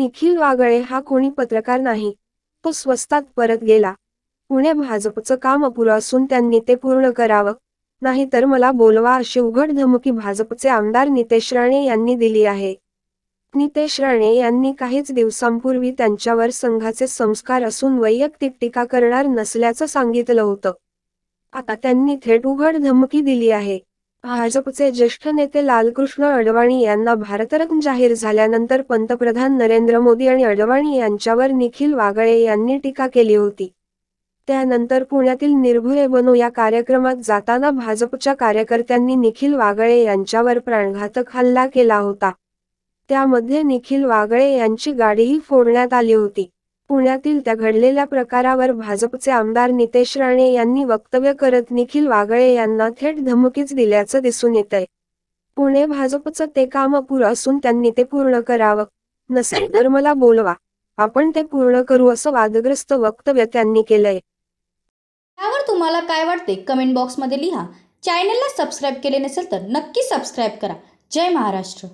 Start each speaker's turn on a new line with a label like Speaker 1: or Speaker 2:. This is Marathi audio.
Speaker 1: निखिल वागळे हा कोणी पत्रकार नाही. तो स्वस्तात परत गेला. पुणे भाजपचं काम अपुरं असून त्यांनी ते पूर्ण करावं. नाहीतर मला बोलवा अशी उघड धमकी भाजपचे आमदार नितेश राणे यांनी दिली आहे. नितेश राणे यांनी काहीच दिवसांपूर्वी त्यांच्यावर संघाचे संस्कार असून वैयक्तिक टीका करणार नसल्याचं सांगितलं होतं. आता त्यांनी थेट उघड धमकी दिली आहे. भाजपचे ज्येष्ठ नेते लालकृष्ण अडवाणी यांना भारतरत्न जाहीर झाल्यानंतर पंतप्रधान नरेंद्र मोदी आणि अडवाणी यांच्यावर निखिल वागळे यांनी टीका केली होती. त्यानंतर पुण्यातील निर्भय बनो या कार्यक्रमात जाताना भाजपच्या कार्यकर्त्यांनी निखिल वागळे यांच्यावर प्राणघातक हल्ला केला होता. त्यामध्ये निखिल वागळे यांची गाडीही फोडण्यात आली होती. पुण्यातील त्या घडलेल्या प्रकारावर भाजपचे आमदार नितेश राणे यांनी वक्तव्य करत निखिल वागळे यांना थेट धमकीच दिल्याचं दिसून येतंय. पुणे भाजपचं ते काम अपुरं असून त्यांनी ते पूर्ण करावं. नसेल तर मला बोलवा. आपण ते पूर्ण करू असं वादग्रस्त वक्तव्य त्यांनी केलंय.
Speaker 2: त्यावर तुम्हाला काय वाटते कमेंट बॉक्समध्ये लिहा. चॅनलला सबस्क्राईब केले नसेल तर नक्की सबस्क्राईब करा. जय महाराष्ट्र.